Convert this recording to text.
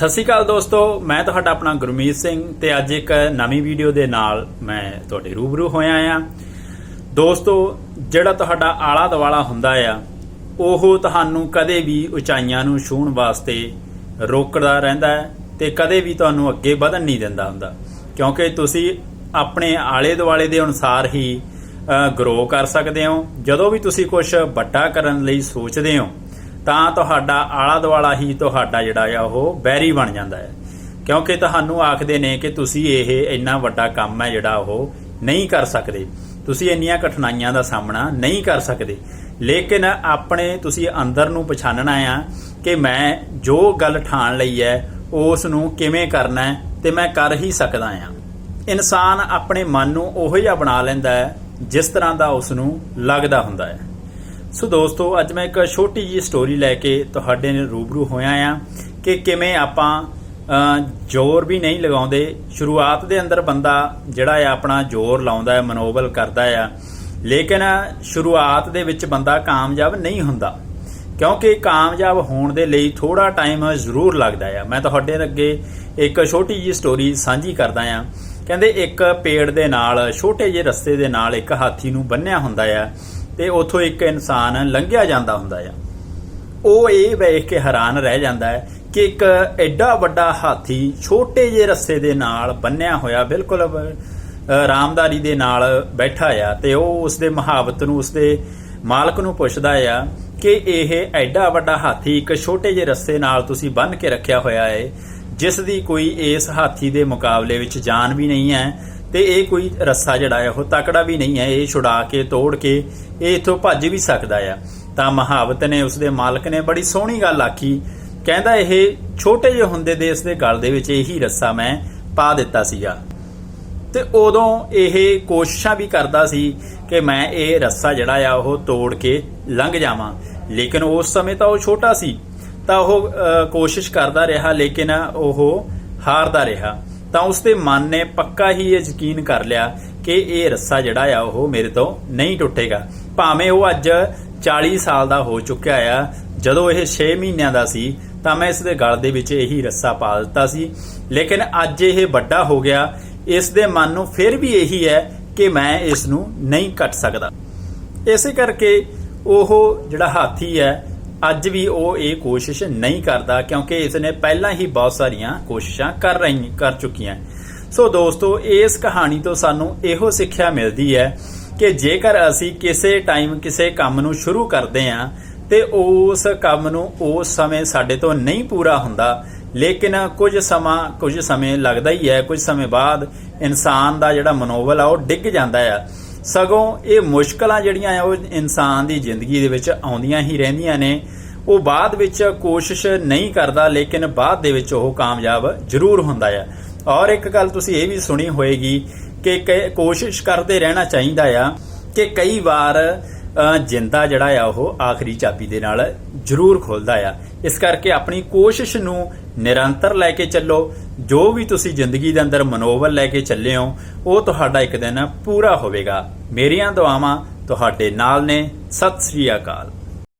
ਸਤਿ ਸ਼੍ਰੀ ਅਕਾਲ ਦੋਸਤੋ, ਮੈਂ ਤੁਹਾਡਾ ਆਪਣਾ ਗੁਰਮੀਤ ਸਿੰਘ ਤੇ ਅੱਜ ਇੱਕ ਨਵੀਂ ਵੀਡੀਓ ਦੇ ਨਾਲ ਮੈਂ ਤੁਹਾਡੇ ਰੂਬਰੂ ਹੋਇਆ ਆ। ਦੋਸਤੋ, ਜਿਹੜਾ ਤੁਹਾਡਾ ਆਲਾ ਦਵਾਲਾ ਹੁੰਦਾ ਆ, ਉਹ ਤੁਹਾਨੂੰ ਕਦੇ ਵੀ ਉਚਾਈਆਂ ਨੂੰ ਛੂਹਣ ਵਾਸਤੇ ਰੋਕਦਾ ਰਹਿੰਦਾ ਹੈ ਤੇ ਕਦੇ ਵੀ ਤੁਹਾਨੂੰ ਅੱਗੇ ਵਧਣ ਨਹੀਂ ਦਿੰਦਾ ਹੁੰਦਾ। ਕਿਉਂਕਿ ਤੁਸੀਂ ਆਪਣੇ ਆਲੇ ਦੁਆਲੇ ਦੇ ਅਨੁਸਾਰ ਹੀ ਗਰੋ ਕਰ ਸਕਦੇ ਹੋ। ਜਦੋਂ ਵੀ ਤੁਸੀਂ ਕੁਝ ਵੱਡਾ ਕਰਨ ਲਈ ਸੋਚਦੇ ਹੋ ਤਾਂ ਤੁਹਾਡਾ ਆਲਾ ਦੁਆਲਾ ਹੀ ਤੁਹਾਡਾ ਜਿਹੜਾ ਆ, ਉਹ ਬੈਰੀ ਬਣ ਜਾਂਦਾ ਹੈ। ਕਿਉਂਕਿ ਤੁਹਾਨੂੰ ਆਖਦੇ ਨੇ ਕਿ ਤੁਸੀਂ ਇਹ ਇੰਨਾ ਵੱਡਾ ਕੰਮ ਹੈ ਜਿਹੜਾ ਉਹ ਨਹੀਂ ਕਰ ਸਕਦੇ। ਤੁਸੀਂ ਇੰਨੀਆਂ ਕਠਿਨਾਈਆਂ ਦਾ ਸਾਹਮਣਾ ਨਹੀਂ ਕਰ ਸਕਦੇ। ਲੇਕਿਨ ਆਪਣੇ ਤੁਸੀਂ ਅੰਦਰ ਨੂੰ ਪਛਾਣਨਾ ਆ ਕਿ ਮੈਂ ਜੋ ਗੱਲ ਠਾਣ ਲਈ ਹੈ, ਉਸ ਨੂੰ ਕਿਵੇਂ ਕਰਨਾ ਹੈ ਤੇ ਮੈਂ ਕਰ ਹੀ ਸਕਦਾ ਆ। ਇਨਸਾਨ ਆਪਣੇ ਮਨ ਨੂੰ ਉਹੋ ਜਿਹਾ ਬਣਾ ਲੈਂਦਾ ਹੈ, ਜਿਸ ਤਰ੍ਹਾਂ ਦਾ ਉਸ ਨੂੰ ਲੱਗਦਾ ਹੁੰਦਾ ਹੈ। ਸੋ ਦੋਸਤੋ, ਅੱਜ ਮੈਂ ਇੱਕ ਛੋਟੀ ਜੀ ਸਟੋਰੀ ਲੈ ਕੇ ਤੁਹਾਡੇ ਨਾਲ ਰੂਬਰੂ ਹੋਇਆ ਆ ਕਿ ਕਿਵੇਂ ਆਪਾਂ ਜ਼ੋਰ ਵੀ ਨਹੀਂ ਲਗਾਉਂਦੇ। ਸ਼ੁਰੂਆਤ ਦੇ ਅੰਦਰ ਬੰਦਾ ਜਿਹੜਾ ਆ ਆਪਣਾ ਜ਼ੋਰ ਲਾਉਂਦਾ ਹੈ, ਮਨੋਬਲ ਕਰਦਾ ਆ। ਲੇਕਿਨ ਸ਼ੁਰੂਆਤ ਦੇ ਵਿੱਚ ਬੰਦਾ ਕਾਮਯਾਬ ਨਹੀਂ ਹੁੰਦਾ। ਕਿਉਂਕਿ ਕਾਮਯਾਬ ਹੋਣ ਦੇ ਲਈ ਥੋੜਾ ਟਾਈਮ ਜ਼ਰੂਰ ਲੱਗਦਾ ਆ। ਮੈਂ ਤੁਹਾਡੇ ਅੱਗੇ ਇੱਕ ਛੋਟੀ ਜੀ ਸਟੋਰੀ ਸਾਂਝੀ ਕਰਦਾ ਆ। ਕਹਿੰਦੇ ਇੱਕ ਪੇੜ ਦੇ ਨਾਲ, ਛੋਟੇ ਜਿਹੇ ਰਸਤੇ ਦੇ ਨਾਲ ਇੱਕ ਹਾਥੀ ਨੂੰ ਬੰਨਿਆ ਹੁੰਦਾ ਆ। ਤੇ ਉੱਥੋਂ ਇੱਕ ਇਨਸਾਨ ਲੰਘਿਆ ਜਾਂਦਾ ਹੁੰਦਾ ਆ। ਉਹ ਇਹ ਵੇਖ ਕੇ ਹੈਰਾਨ ਰਹਿ ਜਾਂਦਾ ਹੈ ਕਿ ਇੱਕ ਐਡਾ ਵੱਡਾ ਹਾਥੀ ਛੋਟੇ ਜਿਹੇ ਰੱਸੇ ਦੇ ਨਾਲ ਬੰਨਿਆ ਹੋਇਆ ਬਿਲਕੁਲ ਅ, ਆਰਾਮਦਾਰੀ ਦੇ ਨਾਲ ਬੈਠਾ ਆ ਤੇ ਉਹ ਉਸਦੇ ਮਹਾਵਤ ਨੂੰ ਉਸਦੇ ਮਾਲਕ ਨੂੰ ਪੁੱਛਦਾ ਆ ਕਿ ਇਹ ਐਡਾ ਵੱਡਾ ਹਾਥੀ ਇੱਕ ਛੋਟੇ ਜਿਹੇ ਰੱਸੇ ਨਾਲ ਤੁਸੀਂ ਬੰਨ ਕੇ ਰੱਖਿਆ ਹੋਇਆ ਹੈ ਜਿਸ ਦੀ ਕੋਈ ਇਸ ਹਾਥੀ ਦੇ ਮੁਕਾਬਲੇ ਵਿੱਚ ਜਾਨ ਵੀ ਨਹੀਂ ਹੈ ਤੇ ਇਹ ਕੋਈ ਰੱਸਾ ਜਿਹੜਾ ਹੈ, ਉਹ ਤਕੜਾ ਵੀ ਨਹੀਂ ਹੈ, ਇਹ ਛੁਡਾ ਕੇ, ਤੋੜ ਕੇ, ਇਹ ਇਥੋਂ ਭੱਜ ਵੀ ਸਕਦਾ ਆ। ਤਾਂ ਮਹਾਵਤ ਨੇ ਉਸਦੇ ਮਾਲਕ ਨੇ ਬੜੀ ਸੋਹਣੀ ਗੱਲ ਆਖੀ। ਕਹਿੰਦਾ ਇਹ ਛੋਟੇ ਜਿਹੇ ਹੁੰਦੇ ਦੇ ਇਸ ਦੇ ਗਲ ਦੇ ਵਿੱਚ ਇਹੀ ਰੱਸਾ ਮੈਂ ਪਾ ਦਿੱਤਾ ਸੀਗਾ। ਤੇ ਉਦੋਂ ਇਹ ਕੋਸ਼ਿਸ਼ਾਂ ਵੀ ਕਰਦਾ ਸੀ ਕਿ ਮੈਂ ਇਹ ਰੱਸਾ ਜਿਹੜਾ ਆ, ਉਹ ਤੋੜ ਕੇ ਲੰਘ ਜਾਵਾਂ। ਲੇਕਿਨ ਉਸ ਸਮੇਂ ਤਾਂ ਉਹ ਛੋਟਾ ਸੀ। ਤਾਂ ਉਹ ਕੋਸ਼ਿਸ਼ ਕਰਦਾ ਰਿਹਾ, ਲੇਕਿਨ ਉਹ ਹਾਰਦਾ ਰਿਹਾ। ਤਾਂ ਉਸਦੇ ਮਨ ਨੇ ਪੱਕਾ ਹੀ ਇਹ ਯਕੀਨ ਕਰ ਲਿਆ ਕਿ ਇਹ ਰੱਸਾ ਜਿਹੜਾ ਆ, ਉਹ ਮੇਰੇ ਤੋਂ ਨਹੀਂ ਟੁੱਟੇਗਾ। ਭਾਵੇਂ ਉਹ ਅੱਜ 40 ਸਾਲ ਦਾ ਹੋ ਚੁੱਕਿਆ ਆ, ਜਦੋਂ ਇਹ 6 ਮਹੀਨਿਆਂ ਦਾ ਸੀ, ਤਾਂ ਮੈਂ ਇਸ ਦੇ ਗਲ ਦੇ ਵਿੱਚ ਇਹੀ ਰੱਸਾ ਪਾ ਦਿੱਤਾ ਸੀ। ਲੇਕਿਨ ਅੱਜ ਇਹ ਵੱਡਾ ਹੋ ਗਿਆ, ਇਸ ਦੇ ਮਨ ਨੂੰ ਫਿਰ ਵੀ ਇਹੀ ਹੈ ਕਿ ਮੈਂ ਇਸ ਨੂੰ ਨਹੀਂ ਕੱਟ ਸਕਦਾ। ਇਸੇ ਕਰਕੇ ਉਹ ਜਿਹੜਾ ਹਾਥੀ ਹੈ ਅੱਜ ਵੀ ਉਹ ਇਹ ਕੋਸ਼ਿਸ਼ ਨਹੀਂ ਕਰਦਾ ਕਿਉਂਕਿ ਇਸ ਨੇ ਪਹਿਲਾਂ ਹੀ ਬਹੁਤ ਸਾਰੀਆਂ ਕੋਸ਼ਿਸ਼ਾਂ ਕਰ ਰਹੀ, ਕਰ ਚੁੱਕੀਆਂ। ਸੋ ਦੋਸਤੋ, ਇਸ ਕਹਾਣੀ ਤੋਂ ਸਾਨੂੰ ਇਹੋ ਸਿੱਖਿਆ ਮਿਲਦੀ ਹੈ ਕਿ ਜੇਕਰ ਅਸੀਂ ਕਿਸੇ ਟਾਈਮ ਕਿਸੇ ਕੰਮ ਨੂੰ ਸ਼ੁਰੂ ਕਰਦੇ ਹਾਂ ਤੇ ਉਸ ਕੰਮ ਨੂੰ ਉਸ ਸਮੇਂ ਸਾਡੇ ਤੋਂ ਨਹੀਂ ਪੂਰਾ ਹੁੰਦਾ, ਲੇਕਿਨ ਕੁਝ ਸਮਾਂ, ਕੁਝ ਸਮੇਂ ਲੱਗਦਾ ਹੀ ਹੈ, ਕੁਝ ਸਮੇਂ ਬਾਅਦ ਇਨਸਾਨ ਦਾ ਜਿਹੜਾ ਮਨੋਬਲ ਆ ਉਹ ਡਿੱਗ ਜਾਂਦਾ ਆ। ਸਗੋਂ ਇਹ ਮੁਸ਼ਕਲਾਂ ਜਿਹੜੀਆਂ ਆ, ਉਹ ਇਨਸਾਨ ਦੀ ਜ਼ਿੰਦਗੀ ਦੇ ਵਿੱਚ ਆਉਂਦੀਆਂ ਹੀ ਰਹਿੰਦੀਆਂ ਨੇ। ਉਹ ਬਾਅਦ ਵਿੱਚ ਕੋਸ਼ਿਸ਼ ਨਹੀਂ ਕਰਦਾ, ਲੇਕਿਨ ਬਾਅਦ ਦੇ ਵਿੱਚ ਉਹ ਕਾਮਯਾਬ ਜ਼ਰੂਰ ਹੁੰਦਾ ਆ। ਔਰ ਇੱਕ ਗੱਲ ਤੁਸੀਂ ਇਹ ਵੀ ਸੁਣੀ ਹੋਏਗੀ ਕਿ ਕ- ਕੋਸ਼ਿਸ਼ ਕਰਦੇ ਰਹਿਣਾ ਚਾਹੀਦਾ ਆ ਕਿ ਕਈ ਵਾਰ ਜਿੰਦਾ ਜਿਹੜਾ ਆ, ਉਹ ਆਖਰੀ ਚਾਬੀ ਦੇ ਨਾਲ ਜ਼ਰੂਰ ਖੁੱਲਦਾ ਆ। ਇਸ ਕਰਕੇ ਆਪਣੀ ਕੋਸ਼ਿਸ਼ ਨੂੰ ਨਿਰੰਤਰ ਲੈ ਕੇ ਚੱਲੋ। ਜੋ ਵੀ ਤੁਸੀਂ ਜ਼ਿੰਦਗੀ ਦੇ ਅੰਦਰ ਮਨੋਬਲ ਲੈ ਕੇ ਚੱਲੇ ਹੋ, ਉਹ ਤੁਹਾਡਾ ਇੱਕ ਦਿਨ ਪੂਰਾ ਹੋਵੇਗਾ। ਮੇਰੀਆਂ ਦੁਆਵਾਂ ਤੁਹਾਡੇ ਨਾਲ ਨੇ। ਸਤਿ ਸ੍ਰੀ ਅਕਾਲ।